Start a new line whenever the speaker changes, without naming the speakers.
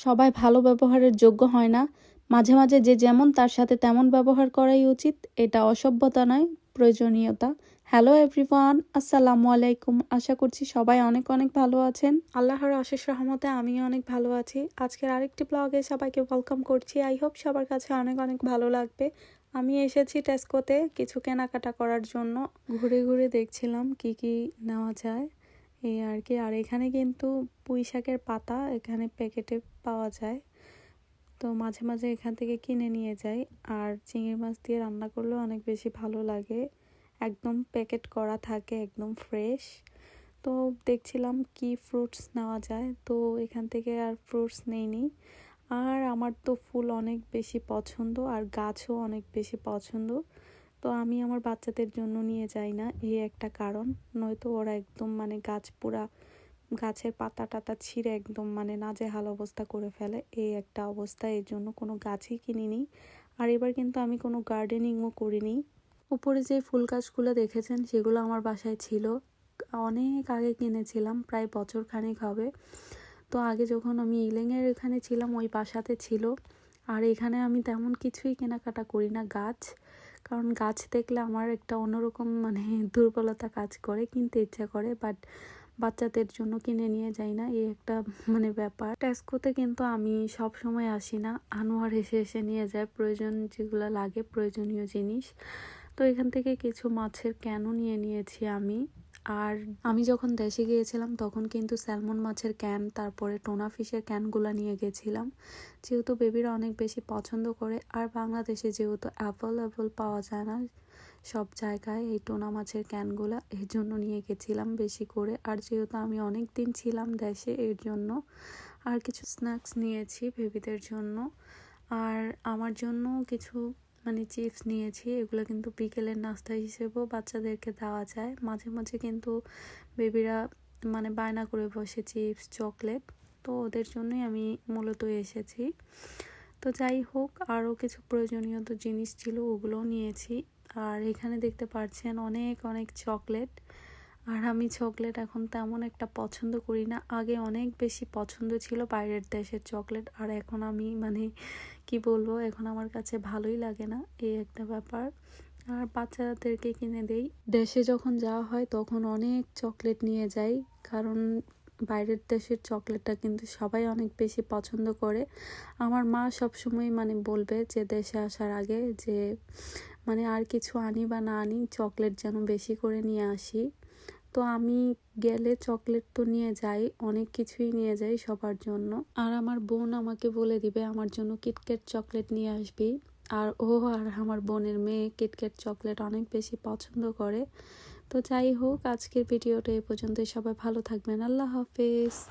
সবাই ভালো ব্যবহারের যোগ্য হয় না। মাঝে মাঝে যে যেমন তার সাথে তেমন ব্যবহার করাই উচিত। এটা অসভ্যতা নয় প্রয়োজনীয়তা। হ্যালো এভরিওয়ান আসসালামু আলাইকুম। আশা করছি সবাই অনেক অনেক ভালো আছেন। আল্লাহর অশেষ রহমতে আমি অনেক ভালো আছি। আজকের আরেকটি ব্লগে সবাইকে ওয়েলকাম করছি। আই হোপ সবার কাছে অনেক অনেক ভালো লাগবে। আমি এসেছি টেস্কোতে কিছু কেনাকাটা করার জন্য। ঘুরে ঘুরে দেখছিলাম কি কি নেওয়া যায়। এই আর কি। আর এখানে কিন্তু পুঁই শাকের পাতা এখানে প্যাকেটে পাওয়া যায়। তো মাঝে মাঝে এখান থেকে কিনে নিয়ে যাই। আর চিংড়ি মাছ দিয়ে রান্না করলেও অনেক বেশি ভালো লাগে। একদম প্যাকেট করা থাকে, একদম ফ্রেশ। তো দেখছিলাম কি ফ্রুটস নেওয়া যায়। তো এখান থেকে আর ফ্রুটস নেইনি। আর আমার তো ফুল অনেক বেশি পছন্দ, আর গাছও অনেক বেশি পছন্দ। তো আমি আমার বাচ্চাদের জন্য নিয়ে যাই না, এই একটা কারণ। নয়তো ওরা একদম মানে গাছ পুরা, গাছের পাতা টাতা ছিঁড়ে একদম মানে নাজেহাল অবস্থা করে ফেলে। এই একটা অবস্থা, এর জন্য কোনো গাছই কিনিনি আর এবার কিন্তু আমি কোনো গার্ডেনিংও করিনি। উপরে যে ফুল গাছগুলো দেখেছেন, সেগুলো আমার বাসায় ছিল। অনেক আগে কিনেছিলাম, প্রায় বছর খানেক হবে। তো আগে যখন আমি ইলেংয়ের এখানে ছিলাম, ওই বাসাতে ছিল। আর এখানে আমি তেমন কিছুই কেনাকাটা করি না। গাছ কারণ গাছ দেখলে আমার একটা অন্যরকম মানে দুর্বলতা কাজ করে, কিনতে ইচ্ছা করে বাট বাচ্চাদের জন্য কিনে নিয়ে যাই না, এই একটা মানে ব্যাপার। টেস্কোতে কিন্তু আমি সব সময় আসি না, আনোয়ার এসে এসে নিয়ে যায়, প্রয়োজন যেগুলো লাগে, প্রয়োজনীয় জিনিস। তো এখান থেকে কিছু মাছের ক্যানও নিয়ে নিয়েছি আমি। আর আমি যখন দেশে গিয়েছিলাম, তখন কিন্তু স্যালমন মাছের ক্যান, তারপরে টোনা ফিশের ক্যানগুলো নিয়ে গেছিলাম। যেহেতু বেবিরা অনেক বেশি পছন্দ করে, আর বাংলাদেশে যেহেতু অ্যাভেলেবল পাওয়া যায় না সব জায়গায় এই টোনা মাছের ক্যানগুলো, এর জন্য নিয়ে গেছিলাম বেশি করে। আর যেহেতু আমি অনেক দিন ছিলাম দেশে, এর জন্য আর কিছু স্ন্যাক্স নিয়েছি বেবিদের জন্য। আর আমার জন্য কিছু মানে চিপস নিয়েছি, এগুলো কিন্তু বিকেলের নাস্তা হিসেবেও বাচ্চাদেরকে দেওয়া যায়। মাঝে মাঝে কিন্তু বেবিরা মানে বায়না করে বসে চিপস, চকলেট, তো ওদের জন্যই আমি মূলত এসেছি। তো যাই হোক, আরও কিছু প্রয়োজনীয় তো জিনিস ছিল, ওগুলোও নিয়েছি। আর এখানে দেখতে পাচ্ছেন অনেক অনেক চকলেট। আর আমি চকলেট এখন তেমন একটা পছন্দ করি না। আগে অনেক বেশি পছন্দ ছিল বাইরের দেশের চকলেট, আর এখন আমি মানে কি বলব, এখন আমার কাছে ভালোই লাগে না, এই একটা ব্যাপার। আর বাচ্চাদেরকে কিনে দেই। দেশে যখন যাওয়া হয় তখন অনেক চকলেট নিয়ে যাই, কারণ বাইরের দেশের চকলেটটা কিন্তু সবাই অনেক বেশি পছন্দ করে। আমার মা সবসময় মানে বলবে যে, দেশে আসার আগে যে মানে আর কিছু আনি বা না আনি, চকলেট যেন বেশি করে নিয়ে আসি। তো আমি গেলে চকলেট তো নিয়ে যাই, অনেক কিছুই নিয়ে যাই সবার জন্য। আর আমার বোন আমাকে বলে দিবে, আমার জন্য কিটক্যাট চকলেট নিয়ে আসবি। আর ও আর আমার বোনের মেয়ে কিটক্যাট চকলেট অনেক বেশি পছন্দ করে। তো যাই হোক, আজকের ভিডিওটা এ পর্যন্তই। সবাই ভালো থাকবেন। আল্লাহ হাফেজ।